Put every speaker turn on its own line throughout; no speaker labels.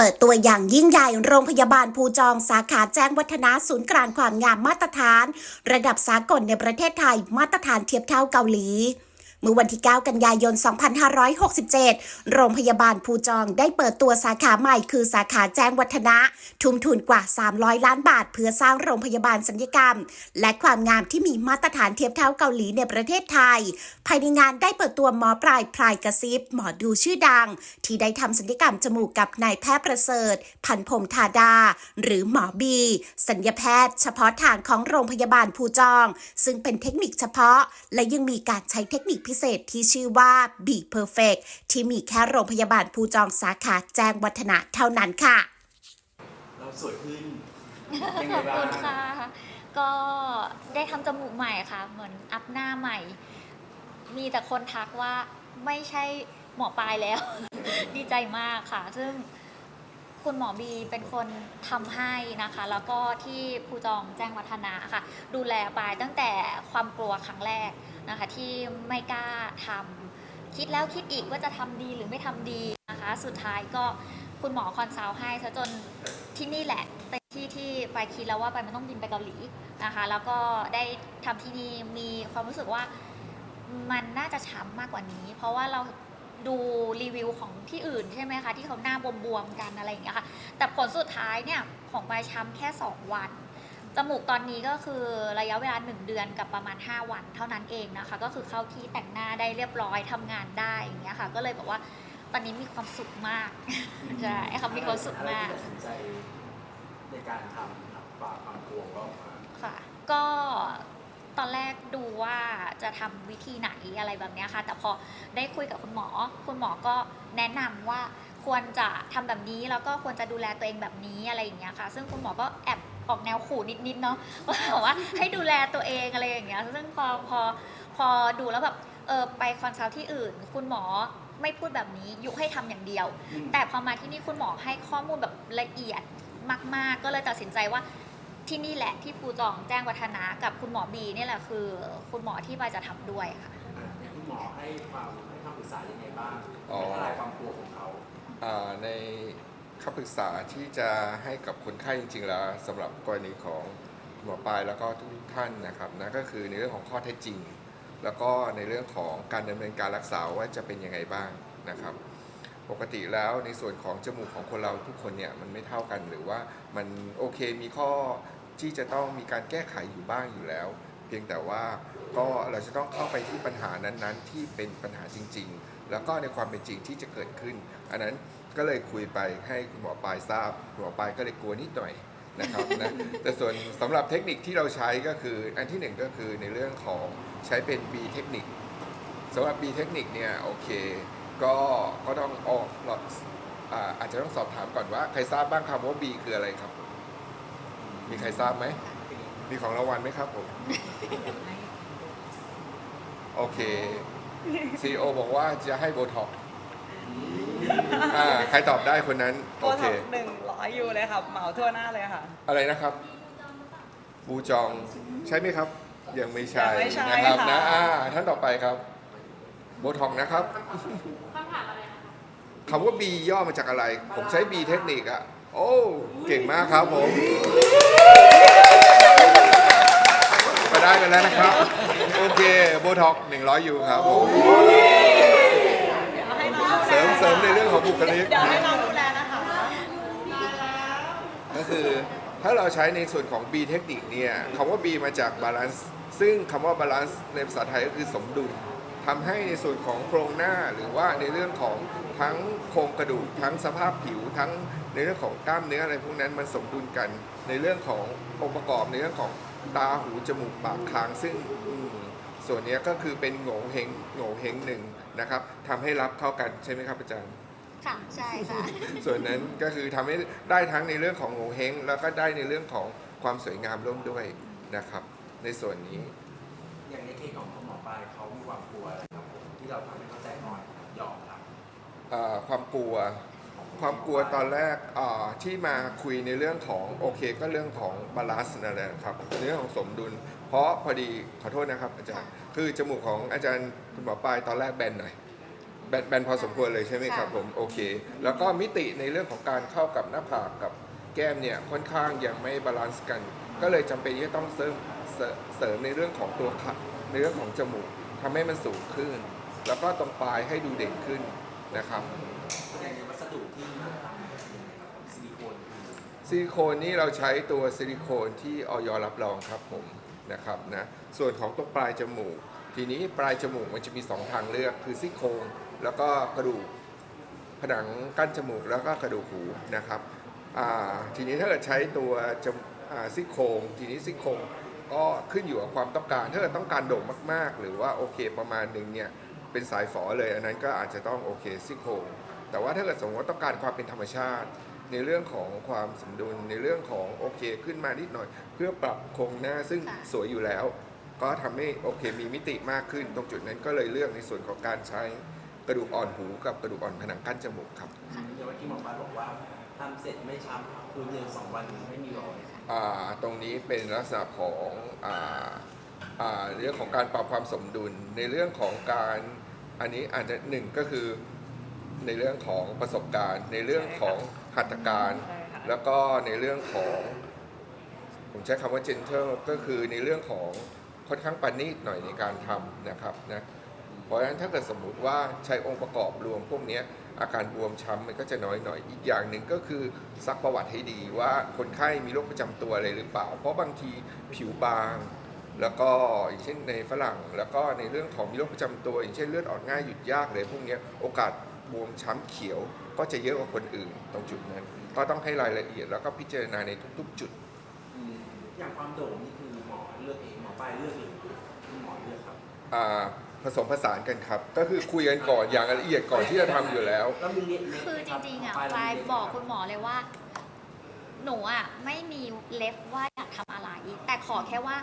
เปิดตัวอย่างยิ่งใหญ่โรงพยาบาลภูจองสาขาแจ้งวัฒนะศูนย์กลางความงามมาตรฐาน ระดับสากลในประเทศไทยมาตรฐานเทียบเท่าเกาหลี เมื่อวันที่ 9 กันยายน 2567 โรงพยาบาลภูจองได้เปิดตัวสาขาใหม่คือสาขาแจ้งวัฒนะ ทุ่มทุนกว่า 300 ล้านบาท เพื่อสร้างโรงพยาบาลสัญญกรรม และความงามที่มีมาตรฐานเทียบเท่าเกาหลีในประเทศไทย ภายในงานได้เปิดตัวหมอปลายพลายกระซิบ หมอดูชื่อดัง ที่ได้ทำสัญญกรรมจมูกกับนายแพทย์ประเสริฐ พันพงษ์ธาดา หรือหมอบี สัญญแพทย์ เฉพาะทางของโรงพยาบาลภูจอง ซึ่งเป็นเทคนิคเฉพาะ และยังมีการใช้เทคนิคพิเศษที่ชื่อว่า B Perfect ที่มีแค่โรงพยาบาลภูจองสาขาแจ้งวัฒนะเท่านั้นค่ะ
เราสวยขึ้นยัง
ข
ไง
อบ
บ้า
คุ
ง
ณค่ะ ก็ได้ทำจมูกใหม่ค่ะ เหมือนอัพหน้าใหม่ มีแต่คนทักว่าไม่ใช่หมอปลายแล้ว ดีใจมากค่ะ ซึ่ง คุณหมอบีเป็นคนทำให้นะคะ แล้วก็ที่ภูจองแจ้งวัฒนะค่ะ ดูแลปายตั้งแต่ความกลัวครั้งแรกนะคะ ที่ไม่กล้าทำคิดแล้วคิดอีกว่าจะทำดีหรือไม่ทำดีนะคะ สุดท้ายก็คุณหมอคอนซัลท์ให้ซะจนที่นี่แหละเป็นที่ที่ไปคิดแล้วว่าไปมันต้องบินไปเกาหลีนะคะ แล้วก็ได้ทำที่นี่มีความรู้สึกว่ามันน่าจะช้ำมากกว่านี้ เพราะว่าเรา ดูรีวิวของที่อื่นใช่ไหมคะที่เขาหน้าบวมๆกันอะไรอย่างเงี้ยค่ะ แต่ผลสุดท้ายเนี่ยของใบช้ำแค่ 2 วันจมูกตอนนี้ก็คือระยะเวลา 1 เดือนกับประมาณ 5 วันเท่านั้นเองนะคะ ก็คือเข้าที่แต่งหน้าได้เรียบร้อยทำงานได้อย่างเงี้ยค่ะ ก็เลยบอกว่าตอนนี้มีความสุขมากใช่ค่ะมีความสุขมาก
สนใจในการทำครับฝากความกลัวก็
ตอนแรกดูว่าจะทำวิธีไหนอะไรแบบนี้ค่ะ แต่พอได้คุยกับคุณหมอ คุณหมอก็แนะนำว่าควรจะทำแบบนี้แล้วก็ควรจะดูแลตัวเองแบบนี้อะไรอย่างเงี้ยค่ะ ซึ่งคุณหมอก็แอบออกแนวขู่นิดๆเนาะว่าบอกว่าให้ดูแลตัวเองอะไรอย่างเงี้ย ซึ่งพอพอพอดูแล้วแบบเออไปคอนซัลท์ที่อื่น คุณหมอไม่พูดแบบนี้ยุให้ทำอย่างเดียว แต่พอมาที่นี่คุณหมอให้ข้อมูลแบบละเอียดมาก ๆ ก็เลยตัดสินใจว่า ที่นี่แหละที่ภูจองแจ้งวัฒนะกับคุณหมอบีนี่แหละคือ คุณหมอที่ปายจะทำด้วยค่ะ
อะให้คุณหมอให้ความให้คำปรึกษายังไงบ้าง
อ๋อ
ให้ทลายความกลัวของเขา
อ่าในคำปรึกษาที่จะให้กับคนไข้จริง ๆ แล้วสำหรับกรณีของหมอปลายแล้วก็ทุกๆท่านนะครับนะก็คือในเรื่องของข้อเท็จจริง แล้วก็ในเรื่องของการดำเนินการรักษาว่าจะเป็นยังไงบ้างนะครับ ปกติแล้วในส่วนของจมูกของคนเราทุกคนเนี่ยมันไม่เท่ากันหรือว่ามันโอเคมีข้อ ที่จะต้องมีการแก้ไขอยู่บ้างอยู่แล้ว เพียงแต่ว่าก็เราจะต้องเข้าไปที่ปัญหานั้นๆ ที่เป็นปัญหาจริง ๆ แล้วก็ในความเป็นจริงที่จะเกิดขึ้น อันนั้นก็เลยคุยไปให้คุณหมอปลายทราบคุณหมอปลายก็เลยกลัวนิดหน่อยนะครับนะแต่ส่วนสำหรับเทคนิคที่เราใช้ก็คืออันที่หนึ่งก็คือในเรื่องของใช้เป็น B เทคนิคสำหรับ B เทคนิคเนี่ยโอเคก็ก็ต้องออกอาอาจจะต้องสอบถามก่อนว่าใครทราบบ้างครับว่า B คืออะไรครับ มีใครทราบไหม มีของรางวัลไหมครับผม โอเคซีโอบอกว่าจะให้โบท็อกซ์อ่าใครตอบได้คนนั้น
โบ
โอเค
ท็อกหนึ่งร้อยยูเลยค่ะ เหมาทั่วหน้าเลยค่ะ
อะไรนะครับ บูจอง ใช่ไหมครับ ยังไม่ใช่
ยังไม่ใช่
นะครับ
ค่ะ
นะอ่าท่านต่อไปครับ โบท็อกนะครับคำว่า B ย่อมาจากอะไร ผมใช้ B เทคนิคอะโอ้ เก่งมากครับผม มาได้กันแล้วนะครับ โอเคโบท็อก100ยูครับผม
เดี๋ยวให้น้อง
เสริมเสริมในเรื่องของบุคลิก
เดี๋ยวให้น้องดูแลนะคะ
ก็คือถ้าเราใช้ในส่วนของ B เทคนิคเนี่ยคำว่า B มาจาก balance ซึ่งคำว่า balance ในภาษาไทยก็คือสมดุลทำให้ในส่วนของโครงหน้าหรือว่าในเรื่องของทั้งโครงกระดูกทั้งสภาพผิวทั้งในเรื่องของกล้ามเนื้ออะไรพวกนั้นมันสมดุลกันในเรื่องขององค์ประกอบในเรื่องของ ตาหูจมูกปากคางซึ่งอืมส่วนเนี้ยก็คือเป็นโง่เฮงโง่เฮงหนึ่งนะครับทำให้รับเข้ากันใช่ไหมครับอาจารย์
ค่ะใช่ค่ะ
ส่วนนั้นก็คือทำให้ได้ทั้งในเรื่องของโงเฮงแล้วก็ได้ในเรื่องของความสวยงามร่วมด้วยนะครับ ในส่วนนี้
อย่างในเคสของคุณหมอปลายเขามีความกลัวอะไรครับผมที่เราทำให้เขาใจอ่อนยอมครับ
เอ่อความกลัว ความกลัวตอนแรกที่มาคุยในเรื่องของโอเคก็เรื่องของบาลานซ์นั่นแหละครับเรื่องของสมดุล เพราะพอดีขอโทษนะครับ อาจารย์คือจมูกของอาจารย์คุณหมอปลายตอนแรกแบนหน่อยแบนแบนพอสมควรเลยใช่ไหมครับผมโอเค แล้วก็มิติในเรื่องของการเข้ากับหน้าผากกับแก้มเนี่ยค่อนข้างยังไม่บาลานซ์กัน ก็เลยจำเป็นที่จะต้องเสริมเสริมในเรื่องของตัวขัดในเรื่องของจมูกทำให้มันสูงขึ้น แล้วก็ตรงปลายให้ดูเด่นขึ้นนะครับ
ซิลิโคน
นี่เราใช้ตัวซิลิโคนที่ออยรับรองครับผมนะครับนะส่วนของตรงปลายจมูก ทีนี้ปลายจมูกมันจะมี 2 ทางเลือกคือซี่โครงแล้วก็กระดูกผนังกั้นจมูกแล้วก็กระดูกหูนะครับทีนี้ถ้าเกิดใช้ตัวซี่โครงทีนี้ซี่โครงก็ขึ้นอยู่กับความต้องการ ถ้าเกิดต้องการโด่งมาก ๆ หรือว่าโอเคประมาณหนึ่งเนี่ยเป็นสายฝอเลย อันนั้นก็อาจจะต้องโอเคซี่โครงแต่ว่าถ้าเกิดสมมติว่าต้องการความเป็นธรรมชาติ ในเรื่องของความสมดุลในเรื่องของโอเคขึ้นมานิดหน่อย เพื่อปรับโครงหน้าซึ่ง
ค่ะ
สวยอยู่แล้ว ก็ทำให้โอเคมีมิติมากขึ้น ตรงจุดนั้นก็เลยเลือกในส่วนของการใช้กระดูกอ่อนหูกับกระดูกอ่อนผนังกั้นจมูกครับ
อย่างเมื่อกี้หมอปลายบอกว่าทำเสร็จไม่ช้ำคืนเดียวสองวันไม่มีรอย
อ่าตรงนี้เป็นลักษณะของอ่าอ่าเรื่องของการปรับความสมดุลในเรื่องของการอันนี้อาจจะหนึ่งก็คือในเรื่องของประสบการณ์ ในเรื่องของ หัตถการ
ใช่ค่ะ
แล้วก็ในเรื่องของ ผมใช้คำว่า gentle ก็คือในเรื่องของค่อนข้างปานนีตหน่อยในการทำนะครับนะเพราะฉะนั้นถ้าเกิดสมมุติว่าใช้องค์ประกอบรวมพวกเนี้ยอาการบวมช้ำมันก็จะน้อยหน่อยอีกอย่างหนึ่งก็คือซักประวัติให้ดีว่าคนไข้มีโรคประจำตัวอะไรหรือเปล่า เพราะบางทีผิวบาง แล้วก็อย่างเช่นในฝรั่ง แล้วก็ในเรื่องของมีโรคประจำตัว อย่างเช่นเลือดออกง่ายหยุดยากเลยพวกเนี้ยโอกาสบวมช้ำเขียว ก็จะเยอะกว่าคนอื่นตรงจุดนั้น ก็ต้องให้รายละเอียดแล้วก็พิจารณาในทุก ๆ จุด
อืมอย่างความโด่งนี่คือหมอเลือกเองหมอปลายเลือกเองหมอเลือกครับ
อ่าผสมผสานกันครับ ก็คือคุยกันก่อนอย่างละเอียดก่อนที่จะทำอยู่แล้ว
แล้วมีเรียน
คือจริงๆอะ
หม
ปลาย
เรีน
บอก
ไหม
คุณหมอเลยว่า หนูอะไม่มีเล็บว่าอยากทำอะไร แต่ขอแค่ว่า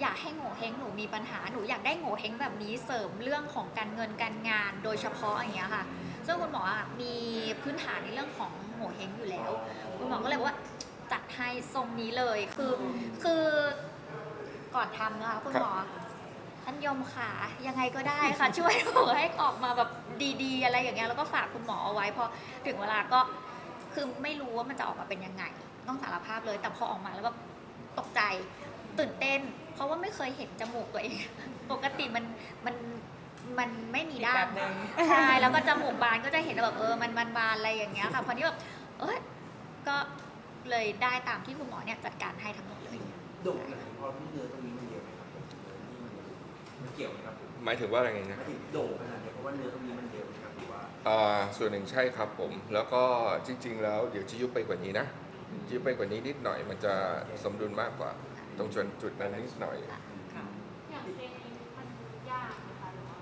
อยากให้โง่เฮงหนูมีปัญหาหนูอยากได้โง่เฮงแบบนี้เสริมเรื่องของการเงินการงาน โดยเฉพาะอย่างเงี้ยค่ะซึ่งคุณหมออะมีพื้นฐานในเรื่องของโง่เฮงอยู่แล้ว คุณหมอก็เลยบอกว่าจัดให้ทรงนี้เลยคือคือก่อนทำนะคะคุณหมอท่านยมขายังไงก็ได้ค่ะ ช่วยหนูให้ออกมาแบบดีๆ อะไรอย่างเงี้ยแล้วก็ฝากคุณหมอเอาไว้พอถึงเวลาก็คือไม่รู้ว่ามันจะออกมาเป็นยังไง ต้องสารภาพเลย แต่พอออกมาแล้วแบบตกใจตื่นเต้นเพ ราะว่าไม่เคยเห็นจมูกตัวเอง ปกติมันมันมันไม่มีด้า
แบ
น
บหนึ่ง
ใช่แล้วก็จมูกบานก็จะเห็นแบบเออมันบานๆอะไรอย่างเงี้ยค่ะพอนี้แบบเอ้ยก็เลยได้ตามที่คุณหมอเนี่ยจัดการให้ทั้งหมดเลย
โด่งไหนเพราะที่เนื้อตรงนี้มันเยอะไหมครับผมที่มันมันเกี่ยวไหมครับผม
หมายถึงว่าอะไรไง
ห
นะ
มายถึงโด่งขนาดเนี้ยเพราะว่าเนื้อตรงนี้มันเยอะไหมครับหรือว่า
อ่าส่วนหนึ่งใช่ครับผม แล้วก็จริง ๆ แล้วเดี๋ยวจะยุบไปกว่านี้นะจะยุบไปกว่านี้นิดหน่อยมันจะสมดุลมากกว่า ตรงจุดจุดนั้นนิดหน่อย
ค่ะ
อย่างเพลงนี้มันยากนะคะหรือว่า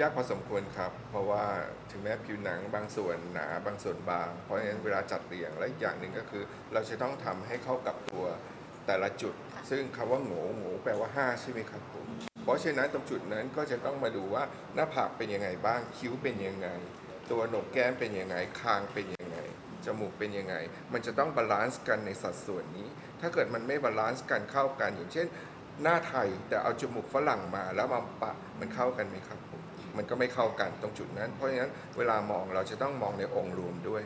ยา
กพอสมควรครับ เพราะว่าถึงแม้ผิวหนังบางส่วนหนาบางส่วนบาง เพราะฉะนั้นเวลาจัดเรียงและอีกอย่างหนึ่งก็คือ เราจะต้องทำให้เข้ากับตัวแต่ละจุด ซึ่งคำว่าโง่โง่แปลว่า5ใช่ไหมครับผมเพราะฉะนั้นตรงจุดนั้นก็จะต้องมาดูว่าหน้าผากเป็นยังไงบ้างคิ้วเป็นยังไง ตัวโหนกแก้มเป็นยังไงคางเป็นยังไง จมูกเป็นยังไง มันจะต้องบาลานซ์กันในสัดส่วนนี้ ถ้าเกิดมันไม่บาลานซ์กันเข้ากัน อย่างเช่น หน้าไทยแต่เอาจมูกฝรั่งมาแล้วมาปะมันเข้ากันไหมครับผมมันก็ไม่เข้ากันตรงจุดนั้น เพราะฉะนั้นเวลามองเราจะต้องมองในองค์รวมด้วย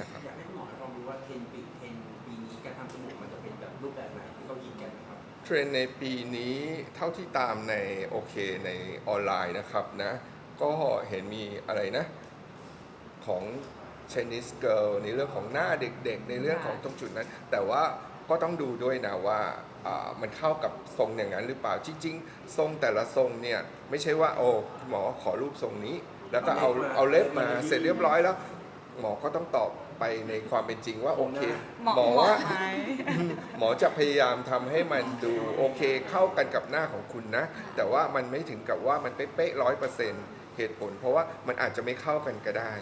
นะครับ
อยากให้คุณหมอให้ความรู้ว่าเทรนด์ปีเทรนด์ปีนี้การทำจมูกมันจะเป็นแบบรูปแบบไหนที่เขายิงกันนะครับ
เทรนด์ในปีนี้เท่าที่ตามในโอเคในออนไลน์นะครับนะก็เห็นมีอะไรนะ ของ Chinese girl ในเรื่องของหน้าเด็กๆ ในเรื่องของตรงจุดนั้น แต่ว่าก็ต้องดูด้วยนะว่าอ่ามันเข้ากับทรงอย่างนั้นหรือเปล่าจริง ๆ ทรงแต่ละทรงเนี่ยไม่ใช่ว่าโอ้หมอขอรูปทรงนี้ แล้วก็เอาเอาเล็บมาเสร็จเรียบร้อยแล้ว หมอก็ต้องตอบไปในความเป็นจริงว่าโอเค
เหมาะ
หมอ
เหมาะ
ว่า
ไหม
หมอจะพยายามทำให้มันดูโอเคเข้ากันกับหน้าของคุณนะ แต่ว่ามันไม่ถึงกับว่ามันเป๊ะร้อยเปอร์เซ็นต์เหตุผล เพราะว่ามันอาจจะไม่เข้ากันก็ได้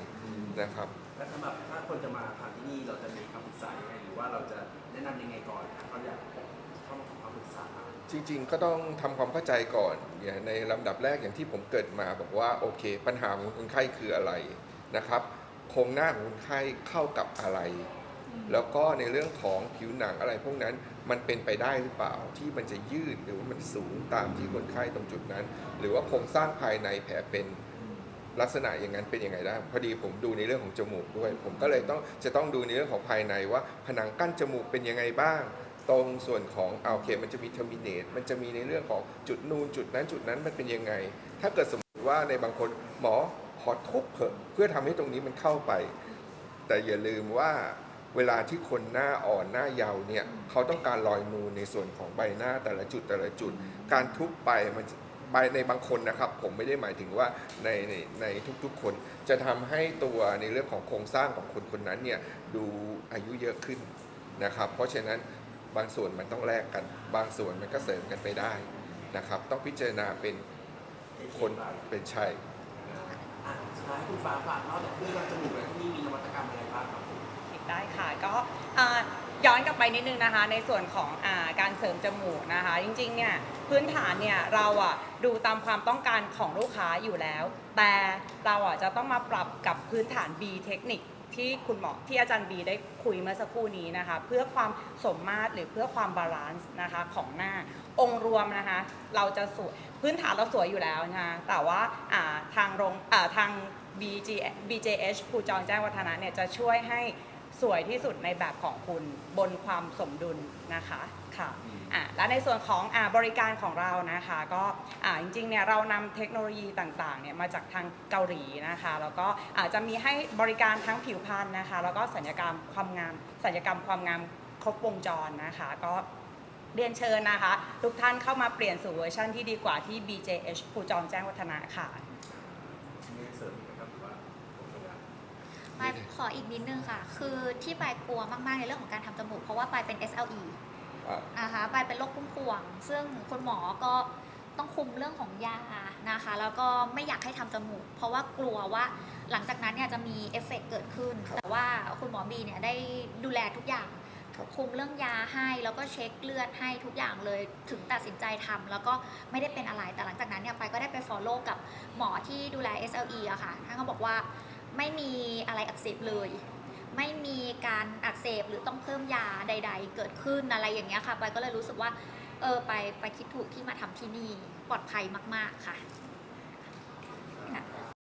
นะครับ
และสำหรับถ้าคนจะมาทำที่นี่เราจะมีคำปรึกษายังไงหรือว่าเราจะแนะนำยังไงก่อนถ้าเขาอยากเข้ามาขอคำปรึกษา
จริง ๆ ก็ต้องทำความเข้าใจก่อนอย่างในลำดับแรกอย่างที่ผมเกิดมาบอกว่าโอเค ปัญหาของคนไข้คืออะไรนะครับโครงหน้าของคนไข้เข้ากับอะไร แล้วก็ในเรื่องของผิวหนังอะไรพวกนั้นมันเป็นไปได้หรือเปล่าที่มันจะยืดหรือว่ามันสูงตามที่คนไข้ตรงจุดนั้น หรือว่าโครงสร้างภายในแผลเป็น ลักษณะอย่างนั้นเป็นยังไงได้พอดีผมดูในเรื่องของจมูกด้วย ผมก็เลยต้องจะต้องดูในเรื่องของภายในว่าผนังกั้นจมูกเป็นยังไงบ้าง ตรงส่วนของเอาโอเค มันจะมีเทอร์มินเนตมันจะมีในเรื่องของจุดนูนจุดนั้นจุดนั้นมันเป็นยังไง ถ้าเกิดสมมติว่าในบางคนหมอขอทุบเเพื่อทำให้ตรงนี้มันเข้าไป แต่อย่าลืมว่าเวลาที่คนหน้าอ่อนหน้าเยาว์เนี่ยเขาต้องการรอยนูนในส่วนของใบหน้าแต่ละจุดแต่ละจุด การทุบไปมัน ใบในบางคนนะครับ ผมไม่ได้หมายถึงว่าในในในทุกๆ คนจะทำให้ตัวในเรื่องของโครงสร้างของคนคนนั้นเนี่ยดูอายุเยอะขึ้นนะครับ เพราะฉะนั้นบางส่วนมันต้องแลกกัน บางส่วนมันก็เสริมกันไปได้นะครับ ต้องพิจารณาเป็นคนเป็นใช่
อะสุดท้ายคุณฟ้าฝากนอกจากเครื่องทำจมูกแล้วที่นี่มีนวัตกรรมอะไรบ้างครับผม
ได้ค่ะก็อ่า ย้อนกลับไปนิดนึงนะคะ ในส่วนของอาการเสริมจมูกนะคะ จริงๆเนี่ยพื้นฐานเนี่ยเราอะดูตามความต้องการของลูกค้าอยู่แล้ว แต่เราอะจะต้องมาปรับกับพื้นฐาน B เทคนิคที่คุณหมอที่อาจารย์บีได้คุยเมื่อสักครู่นี้นะคะ เพื่อความสมมาตรหรือเพื่อความบาลานซ์นะคะของหน้าองค์รวมนะคะ เราจะสวยพื้นฐานเราสวยอยู่แล้วนะคะแต่ว่าาทางโรงอ่าทาง BG BJH ภูจองแจ้งวัฒนะเนี่ยจะช่วยให้ สวยที่สุดในแบบของคุณบนความสมดุลนะคะค่ะอะและในส่วนของอ่าบริการของเรานะคะก็อ่าจริงๆเนี่ยเรานำเทคโนโลยีต่างๆเนี่ยมาจากทางเกาหลีนะคะแล้วก็อาจจะมีให้บริการทั้งผิวพรรณนะคะ แล้วก็สัญญกรรมความงามสัญญกรรมความงามครบวงจรนะคะก็เรียนเชิญนะคะ ทุกท่านเข้ามาเปลี่ยนสู่เวอร์ชันที่ดีกว่าที่ BJH ภูจองแจ้งวัฒนะค่ะ
มีเสริมอีกไหมครับหรือว่าโอเคแล้ว
ปายขออีกนิดนึงค่ะ คือที่ปายกลัวมาก ๆ ในเรื่องของการทำจมูก เพราะว่าปายเป็น SLE
อะ
นะคะปายเป็นโรคพุ่มพวง ซึ่งคุณหมอก็ต้องคุมเรื่องของยานะคะ แล้วก็ไม่อยากให้ทำจมูก เพราะว่ากลัวว่าหลังจากนั้นเนี่ยจะมีเอฟเฟกต์เกิดขึ้น
ครับ
แต่ว่าคุณหมอบีเนี่ยได้ดูแลทุกอย่าง
ครับ
คุมเรื่องยาให้แล้วก็เช็คเลือดให้ทุกอย่างเลยถึงตัดสินใจทำแล้วก็ไม่ได้เป็นอะไรแต่หลังจากนั้นเนี่ยไปายก็ได้ไป follow กับหมอที่ดูแล SLE อะค่ะท่านก็บอกว่า ไม่มีอะไรอักเสบเลย ไม่มีการอักเสบหรือต้องเพิ่มยาใด ๆ เกิดขึ้นอะไรอย่างเงี้ยค่ะไปก็เลยรู้สึกว่าเออไปไปคิดถูกที่มาทำที่นี่ปลอดภัยมาก ๆค่ะ